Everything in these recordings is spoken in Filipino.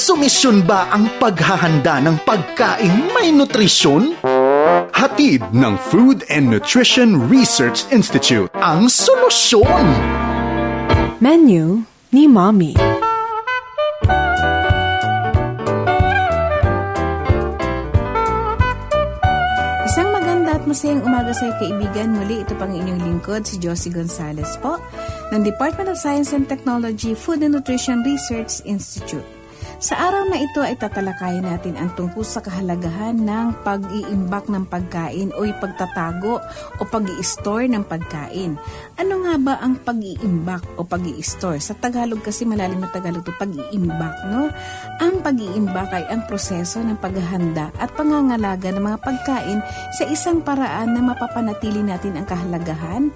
Konsumisyon ba ang paghahanda ng pagkain may nutrisyon? Hatid ng Food and Nutrition Research Institute ang solusyon. Menu ni Mommy. Isang maganda at masayang umaga sa iyo, kaibigan. Muli, ito pang inyong lingkod, si Josie Gonzalez po, ng Department of Science and Technology Food and Nutrition Research Institute. Sa araw na ito ay tatalakayin natin ang tungkol sa kahalagahan ng pag-iimbak ng pagkain o ipagtatago o pag store ng pagkain. Ano nga ba ang pag-iimbak o pag store Sa Tagalog kasi malalim na Tagalog to pag-iimbak, no? Ang pag-iimbak ay ang proseso ng paghahanda at pangangalaga ng mga pagkain sa isang paraan na mapapanatili natin ang kahalagahan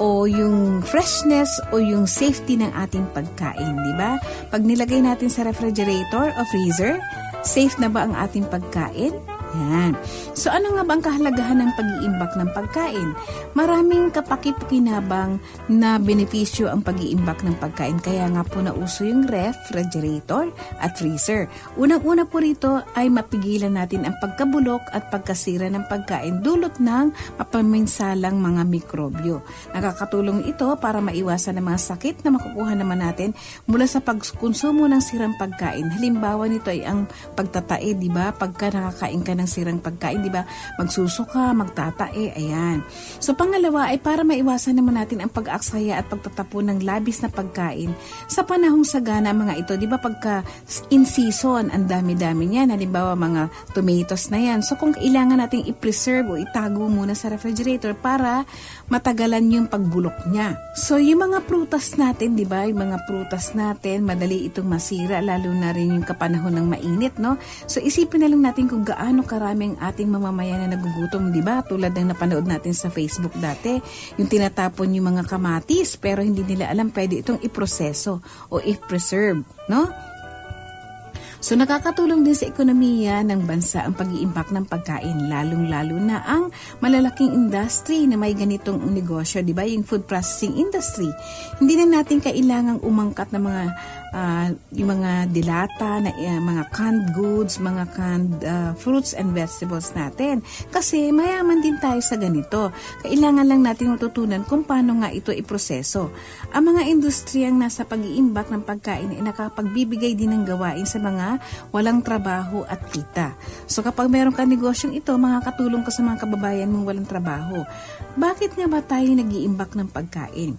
o yung freshness o yung safety ng ating pagkain, di ba? Pag nilagay natin sa refrigerator o freezer, safe na ba ang ating pagkain? Yan. So ano nga ba ang kahalagahan ng pag-iimbak ng pagkain? Maraming kapakip-kinabang na benepisyo ang pag-iimbak ng pagkain. Kaya nga po nauso yung refrigerator at freezer. Unang-una po rito ay mapigilan natin ang pagkabulok at pagkasira ng pagkain dulot ng mapaminsalang mga mikrobyo. Nakakatulong ito para maiwasan ang mga sakit na makukuha naman natin mula sa pagkonsumo ng sirang pagkain. Halimbawa nito ay ang pagtatae, di ba? Pagka nakakain ka ng sirang pagkain, di ba? Magsusuka, magtatae, ayan. So pangalawa ay para maiwasan naman natin ang pag-aksaya at pagtatapon ng labis na pagkain sa panahong sagana mga ito, di ba? Pagka in season, ang dami-dami niyan. Halimbawa mga tomatoes na yan. So kung kailangan nating i-preserve o itago muna sa refrigerator para matagalan yung pagbulok niya. So yung mga prutas natin, di ba? Yung mga prutas natin, madali itong masira, lalo na rin yung kapanahon ng mainit, no? So isipin na lang natin kung gaano karaming ating mamamayan na nagugutom, di ba? Tulad ng napanood natin sa Facebook dati, yung tinatapon yung mga kamatis, pero hindi nila alam pwede itong iproseso o i-preserve, no? So nakakatulong din sa ekonomiya ng bansa ang pag-iimbak ng pagkain, lalong-lalo na ang malalaking industry na may ganitong negosyo, di ba? Yung food processing industry. Hindi na natin kailangang umangkat ng mga ah, yung mga dilata, na, eh, mga canned goods, mga canned ah, fruits and vegetables natin. Kasi mayaman din tayo sa ganito. Kailangan lang natin matutunan kung paano nga ito iproseso. Ang mga industriyang nasa pag-iimbak ng pagkain ay nakapagbibigay din ng gawain sa mga walang trabaho at kita. So kapag meron ka negosyong ito, makakatulong ka sa mga kababayan mong walang trabaho. Bakit nga ba tayo nag-iimbak ng pagkain?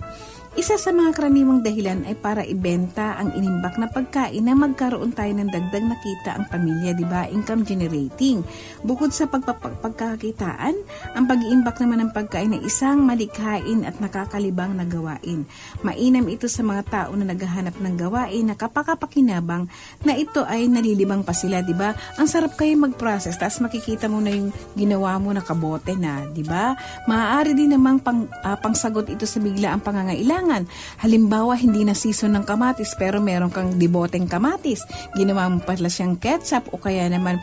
Isa sa mga karaniwang dahilan ay para ibenta ang inimbak na pagkain na magkaroon tayo ng dagdag na kita ang pamilya, di ba? Income generating. Bukod sa pagpapagkakitaan, ang pag-iimbak naman ng pagkain ay isang malikhain at nakakalibang na gawain. Mainam ito sa mga tao na naghahanap ng gawain na kapakapakinabang na ito ay nalilibang pa sila, di ba? Ang sarap kayo mag-process, tapos makikita mo na yung ginawa mo na kabote na, di ba? Maaari din namang pang, ah, pangsagot ito sa bigla ang pangangailangan. Halimbawa, hindi na season ng kamatis pero meron kang diboteng kamatis. Ginawa mo pala siyang ketchup o kaya naman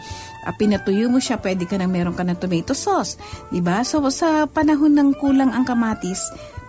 ah, pinatuyo mo siya, pwede ka na meron ka ng tomato sauce. 'di ba? So sa panahon ng kulang ang kamatis,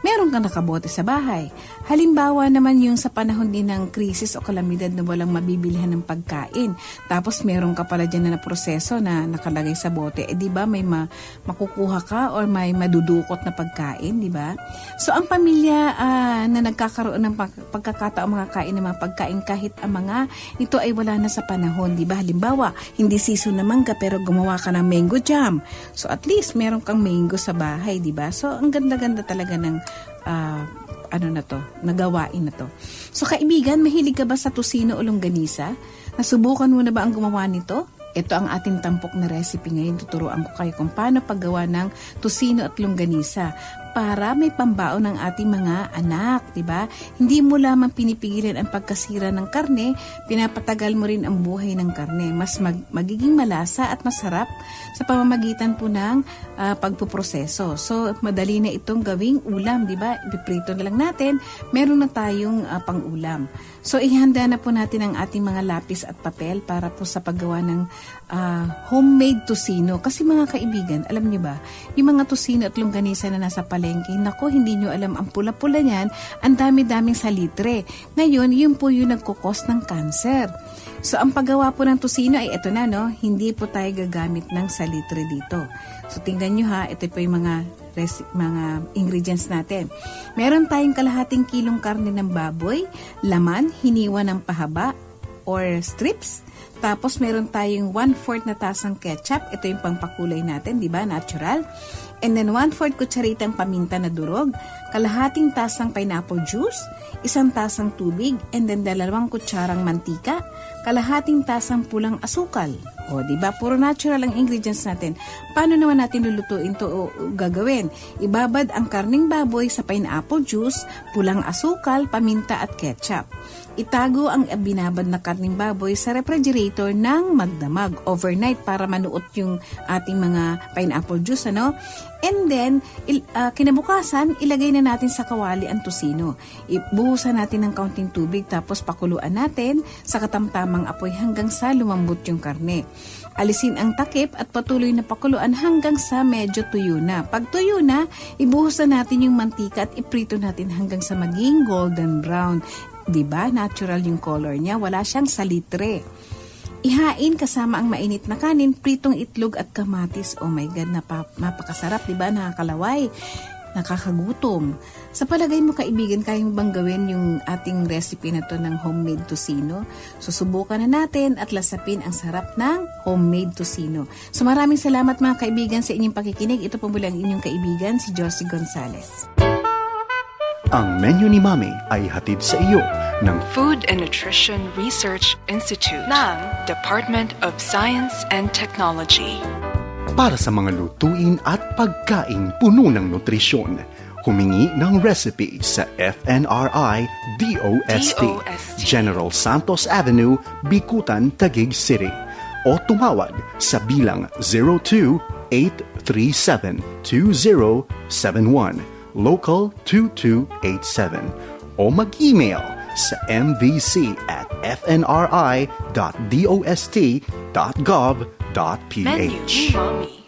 meron kang nakabote sa bahay. Halimbawa naman yung sa panahon din ng krisis o kalamidad na walang mabibilihan ng pagkain. Tapos meron ka pala dyan na proseso na nakalagay sa bote. Eh di ba may ma- makukuha ka or may madudukot na pagkain, di ba? So ang pamilya ah, na nagkakaroon ng pag- pagkakataong mga kain ng mga pagkain kahit ang mga ito ay wala na sa panahon, di ba? Halimbawa, hindi season na mangga pero gumawa ka ng mango jam. So at least meron kang mango sa bahay, di ba? So ang ganda-ganda talaga ng ah, ano na to, nagawain na to. So kaibigan, mahilig ka ba sa tusino o longganisa? Nasubukan mo na ba ang gumawa nito? Ito ang ating tampok na recipe ngayon. Tuturuan ko kayo kung paano paggawa ng tusino at longganisa para may pambaon ng ating mga anak, 'di ba? Hindi mo lamang pinipigilan ang pagkasira ng karne, pinapatagal mo rin ang buhay ng karne. Mas mag- magiging malasa at masarap sa pamamagitan po ng ah, pagpuproseso. So, madali na itong gawing ulam, 'di ba? Ipiprito na lang natin, meron na tayong ah, pang-ulam. So, ihanda na po natin ang ating mga lapis at papel para po sa paggawa ng ah, homemade tocino. Kasi mga kaibigan, alam niyo ba, yung mga tocino at longganisa na nasa palengke, nako, hindi niyo alam, ang pula-pula niyan, ang dami-daming salitre. Ngayon, yun po yung nagkukos ng cancer. So, ang paggawa po ng tocino ay ito na, no? Hindi po tayo gagamit ng salitre dito. So, tingnan nyo ha, ito po yung mga resi- mga ingredients natin. Meron tayong kalahating kilong karne ng baboy, laman, hiniwa ng pahaba or strips. Tapos meron tayong 1/4 na tasang ketchup. Ito yung pangpakulay natin, di ba? Natural. And then 1/4 kutsaritang paminta na durog, kalahating tasang pineapple juice, isang tasang tubig, and then dalawang kutsarang mantika, kalahating tasang pulang asukal. O, di ba? Puro natural ang ingredients natin. Paano naman natin lulutuin to o o gagawin? Ibabad ang karning baboy sa pineapple juice, pulang asukal, paminta at ketchup. Itago ang binabad na karning baboy sa refrigerator ng magdamag overnight para manuot yung ating mga pineapple juice, ano? And then, il, ah, kinabukasan, ilagay na natin sa kawali ang tusino. Ibuhusan natin ng kaunting tubig tapos pakuluan natin sa katamtamang apoy hanggang sa lumambot yung karne. Alisin ang takip at patuloy na pakuluan hanggang sa medyo tuyo na. Pag tuyo na, ibuhusan natin yung mantika at iprito natin hanggang sa maging golden brown. 'Di ba? Natural yung color niya, wala siyang salitre. Ihain kasama ang mainit na kanin, pritong itlog at kamatis. Oh my God, napa, napakasarap, di ba? Nakakalaway, nakakagutom. Sa palagay mo, kaibigan, kaya mo bang gawin yung ating recipe na to ng homemade tocino? Susubukan na natin at lasapin ang sarap ng homemade tocino. So maraming salamat mga kaibigan sa inyong pakikinig. Ito po muli ang inyong kaibigan, si Josie Gonzalez. Ang menu ni Mami ay hatid sa iyo ng Food and Nutrition Research Institute ng Department of Science and Technology. para sa mga lutuin at pagkain puno ng nutrisyon. Humingi ng recipe sa FNRI DOST, DOST. General Santos Avenue, Bikutan, Taguig City. O tumawag sa bilang 02-837-2071, Local 2287. O mag-email sa mvc at fnri.dost.gov.ph. Menu.